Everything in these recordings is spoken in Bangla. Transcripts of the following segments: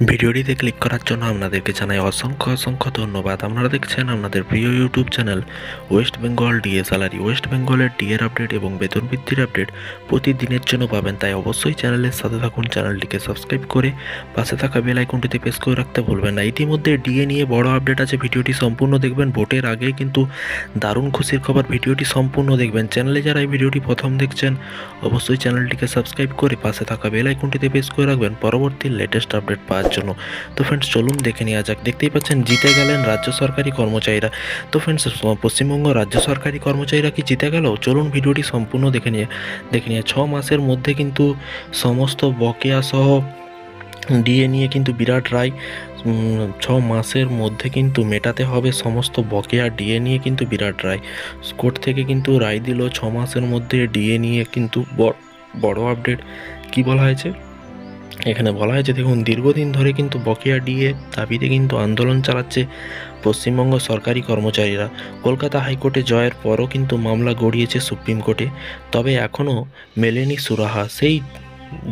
ভিডিওটিতে ক্লিক করার জন্য আপনাদেরকে জানাই অসংখ্য অসংখ্য ধন্যবাদ। আপনারা দেখছেন আপনাদের প্রিয় YouTube channel West Bengal DA salary West বেঙ্গলের ডিএর আপডেট এবং বেতন বৃদ্ধির আপডেট প্রতিদিনের জন্য পাবেন। তাই অবশ্যই চ্যানেলের সাথে থাকুন চ্যানেলটিকে সাবস্ক্রাইব করে পাশে থাকা বেল আইকনটিতে প্রেস করে রাখতে ভুলবেন না। ইতিমধ্যে ডিএ নিয়ে বড় আপডেট আছে, ভিডিওটি সম্পূর্ণ দেখবেন। ভোটের আগে কিন্তু দারুণ খুশির খবর, ভিডিওটি সম্পূর্ণ দেখবেন। চ্যানেলে যারা এই ভিডিওটি প্রথম দেখছেন, অবশ্যই চ্যানেলটিকে সাবস্ক্রাইব করে পাশে থাকা বেল আইকনটিতে প্রেস করে রাখবেন। পরবর্তী লেটেস্ট আপডেট পাওয়ার জন্য। তো ফ্রেন্ডস চলুন দেখে নেওয়া যাক। দেখতেই পাচ্ছেন, জিতে গেলেন রাজ্য সরকারি কর্মচারীরা। তো ফ্রেন্ডস পশ্চিমবঙ্গ রাজ্য সরকারি কর্মচারীরা কি জিতে গেল? চলুন ভিডিওটি সম্পূর্ণ দেখে নিয়ে দেখে নিয়ে, ছ মাসের মধ্যে কিন্তু সমস্ত বকেয়া সহ ডিএ নিয়ে কিন্তু বিরাট রায় ছ মাসের মধ্যে কিন্তু মেটাতে হবে সমস্ত বকেয়া ডিএ নিয়ে কিন্তু বিরাট রায়। কোর্ট থেকে কিন্তু রায় দিল, ছ মাসের মধ্যে ডিএ নিয়ে কিন্তু বড় আপডেট কি বলা হয়েছে? এখানে বলা হয়েছে, দেখুন, দীর্ঘদিন ধরে কিন্তু বকেয়া ডিএ দাবিতে কিন্তু আন্দোলন চালাচ্ছে পশ্চিমবঙ্গ সরকারি কর্মচারীরা। কলকাতা হাইকোর্টে জয়ের পরও কিন্তু মামলা গড়িয়েছে সুপ্রিম কোর্টে। তবে এখনও মেলেনি সুরাহা। সেই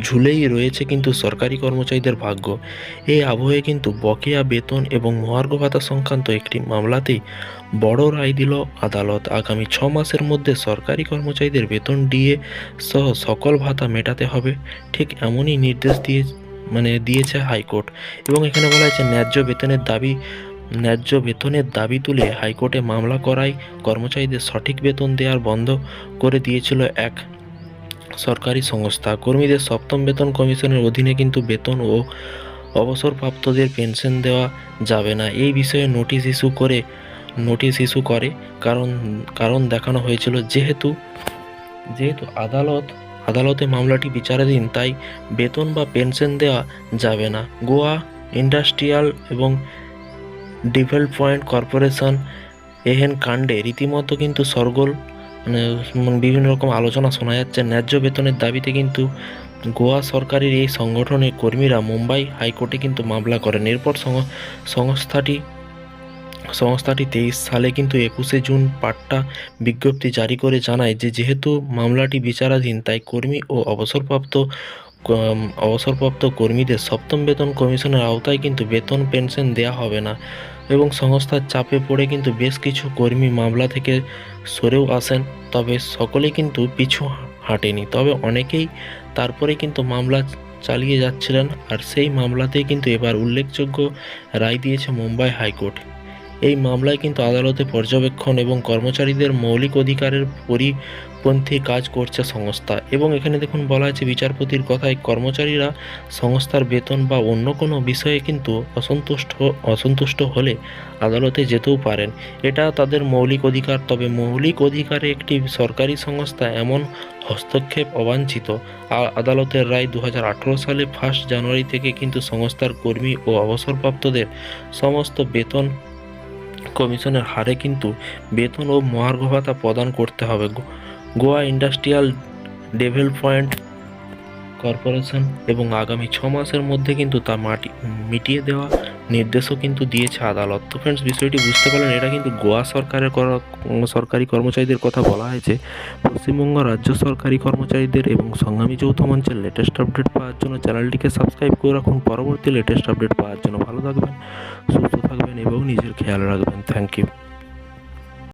ঝুলেই রয়েছে কিন্তু সরকারি কর্মচারীদের ভাগ্য। এই আবহে কিন্তু বকেয়া বেতন এবং মহার্ঘ ভাতা সংক্রান্ত একটি মামলাতেই বড় রায় দিল আদালত। আগামী ছ মাসের মধ্যে সরকারি কর্মচারীদের বেতন ডিএ সহ সকল ভাতা মেটাতে হবে। ঠিক এমনই নির্দেশ দিয়ে মানে দিয়েছে হাইকোর্ট। এবং এখানে বলা হয়েছে, ন্যায্য বেতনের দাবি, ন্যায্য বেতনের দাবি তুলে হাইকোর্টে মামলা করায় কর্মচারীদের সঠিক বেতন দেওয়ার বন্ধ করে দিয়েছিল এক সরকারি সংস্থা। কর্মীদের সপ্তম বেতন কমিশনের অধীনে কিন্তু বেতন ও অবসরপ্রাপ্তদের পেনশন দেওয়া যাবে না। এই বিষয়ে নোটিশ ইস্যু করে, নোটিশ ইস্যু করে কারণ কারণ দেখানো হয়েছিল যেহেতু যেহেতু আদালত, আদালতে মামলাটি বিচারাধীন, তাই বেতন বা পেনশন দেওয়া যাবে না। গোয়া ইন্ডাস্ট্রিয়াল এবং ডেভেলপমেন্ট কর্পোরেশন এহেন কাণ্ডে রীতিমতো কিন্তু সরগোল মানে বিভিন্ন রকম আলোচনা শোনা যাচ্ছে। ন্যায্য বেতনের দাবিতে কিন্তু গোয়া সরকারের এই সংগঠনের কর্মীরা মুম্বাই হাইকোর্টে কিন্তু মামলা করেন। এরপর সংস্থাটি সংস্থাটি তেইশ সালে কিন্তু একুশে জুন পাট্টা বিজ্ঞপ্তি জারি করে জানায় যে, যেহেতু মামলাটি বিচারাধীন, তাই কর্মী ও অবসরপ্রাপ্ত অবসরপ্রাপ্ত কর্মীদের সপ্তম বেতন কমিশনের আওতায় কিন্তু বেতন পেনশন দেওয়া হবে না এবং সংস্থার চাপে পড়ে কিন্তু বেশ কিছু কর্মী মামলা থেকে সরেও আসেন। তবে সকলে কিন্তু পিছু হাঁটেনি। তবে অনেকেই তারপরে কিন্তু মামলা চালিয়ে যাচ্ছিলেন আর সেই মামলাতেই কিন্তু এবার উল্লেখযোগ্য রায় দিয়েছে মুম্বাই হাইকোর্ট। এই মামলায় কিন্তু আদালতে পর্যবেক্ষণ এবং কর্মচারীদের মৌলিক অধিকারের পরিপন্থী কাজ করছে সংস্থা। এবং এখানে দেখুন, বলা আছে বিচারপতির কথায় কর্মচারীরা সংস্থার বেতন বা অন্য কোনো বিষয়ে কিন্তু অসন্তুষ্ট অসন্তুষ্ট হলে আদালতে যেতেও পারেন। এটা তাদের মৌলিক অধিকার। তবে মৌলিক অধিকারে একটি সরকারি সংস্থা এমন হস্তক্ষেপ অবাঞ্ছিত। আদালতের রায় দু হাজার আঠেরো সালে ফার্স্ট জানুয়ারি থেকে কিন্তু সংস্থার কর্মী ও অবসরপ্রাপ্তদের সমস্ত বেতন কমিশনের হারে কিন্তু বেতন ও মহার্ঘ ভাতা প্রদান করতে হবে। গোয়া ইন্ডাস্ট্রিয়াল ডেভেলপমেন্ট কর্পোরেশন এবং আগামী ছ মাসের মধ্যে কিন্তু তা মাটি মিটিয়ে দেওয়া নির্দেশও কিন্তু দিয়েছে আদালত। তো ফ্রেন্ডস বিষয়টি বুঝতে পারলেন, এটা কিন্তু গোয়া সরকারের করা- সরকারি কর্মচারীদের কথা বলা হয়েছে। পশ্চিমবঙ্গ রাজ্য সরকারি কর্মচারীদের এবং সংগ্রামী যৌথ মঞ্চের লেটেস্ট আপডেট পাওয়ার জন্য চ্যানেলটিকে সাবস্ক্রাইব করে রাখুন। পরবর্তী লেটেস্ট আপডেট পাওয়ার জন্য ভালো থাকবেন, সুস্থ থাকবেন এবং নিজের খেয়াল রাখবেন। Thank you